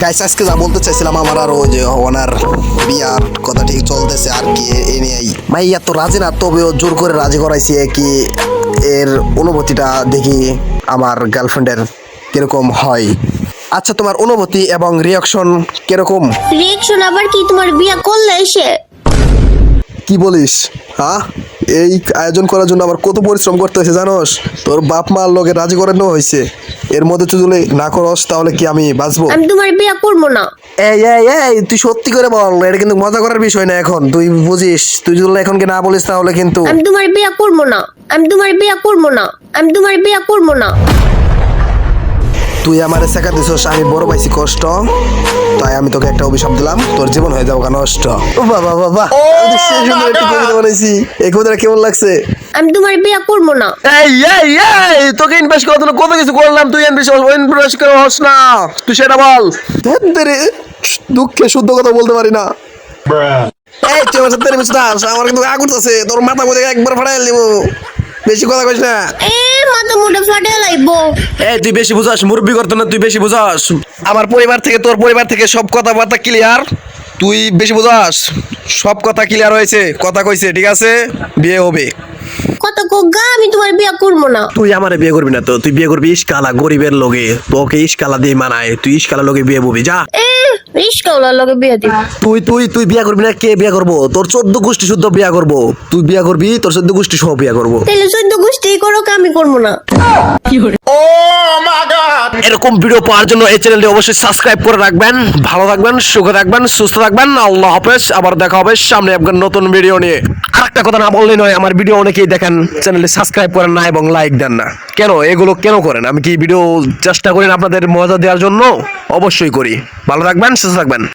Guys আজকে যা বলতে চাইছিলাম আমার আর ওই যে ওনার বিয়ার কথা ঠিক চলতেছে আর কি এ নিয়েই। মাইয়া তো রাজি না তবেও জোর করে রাজি করাইছি কি এর অনুভূতিটা দেখি আমার গার্লফ্রেন্ডের কীরকম হয়। আচ্ছা তোমার অনুভূতি এবং রিয়াকশন কীরকম? রিয়েকশন আবার কি? তোমার বিয়া করলে এসে? কি বলিস হ্যাঁ এই আয়োজন করার জন্য আমার কত পরিশ্রম করতে হয়েছে জানোস? তোর বাপ মার লোকে রাজি করানো হয়েছে। এর মধ্যে তুই যদি না করস তাহলে কি আমি বাঁচবো? আমি তোমার বিয়া করব না। এই এই এই তুই সত্যি করে বল এটা কিন্তু মজা করার বিষয় না এখন তুই বুঝিস। তুই যদি এখন কি না বলিস তাহলে কিন্তু আমি তোমার বিয়া করব না। আমি তোমার বিয়া করব না। আমি তোমার বিয়া করব না। তুই আমারে শেখা দিছস আমি বড় পাইছি কষ্ট। তাই আমি তোকে একটা অভিশাপ দিলাম তোর জীবন হয়ে যাব নষ্ট। ও বাবা বাবা আমি তো সেই সুন্দর একটি কবিতা বানাইছি। এই কবিতাটা কেমন লাগছে? আমি তোমার বিয়া করব না। এই এই এই তোকে ইনভেস্ট করার জন্য কত কিছু করলাম? তুই ইনভেস্ট ইনভেস্ট করে হস না। তুই সেটা বল। রে দুঃখে শুদ্ধ কথা বলতে পারি না। এই তুই আমার সাথে আমার কিন্তু আগুন আছে তোর মাথা মধ্যে একবার ফাটাই দিব। বেশি কথা কইস না। মাথা মুটা ফাটে লাইবো এই তুই বেশি বুঝাস মুরব্বি করতে না তুই বেশি বুঝাস। আমার পরিবার থেকে তোর পরিবার থেকে সব কথাবার্তা ক্লিয়ার তুই বেশি বুঝাস সব কথা ক্লিয়ার হয়েছে কথা কইছে ঠিক আছে? বিয়ে হবে। কত কোগা বিয়া করব না। তুই আমারে বিয়ে করবি না তো তুই বিয়ে করবি ইস্কালা গরিবের লোকে তোকে ইস্কালা দিয়ে মানায় তুই ইস্কালা বিয়ে ববি যা। এ লগে বিয়া দিব। তুই তুই তুই বিয়ে করবি না কে বিয়ে করব? তোর চোদ্দ গোষ্ঠী শুদ্ধ বিয়ে করব। তুই বিয়ে করবি তোর চোদ্দ গোষ্ঠী সহ বিয়ে করব। তাহলে চোদ্দ গোষ্ঠী করো আমি করব না। এরকম ভিডিও পাওয়ার জন্য এই চ্যানেলটি অবশ্যই সাবস্ক্রাইব করে রাখবেন ভালো থাকবেন সুখে থাকবেন সুস্থ থাকবেন। আল্লাহ হাফেজ আবার দেখা হবে সামনে একবার নতুন ভিডিও নিয়ে। একটা কথা না বললে নয়, আমার ভিডিও অনেকেই দেখেন চ্যানেলে সাবস্ক্রাইব করেন না এবং লাইক দেন না। কেন? এগুলো কেন করেন? আমি কি ভিডিও চেষ্টা করেন আপনাদের মজা দেওয়ার জন্য? অবশ্যই করি। ভালো রাখবেন সুস্থ থাকবেন।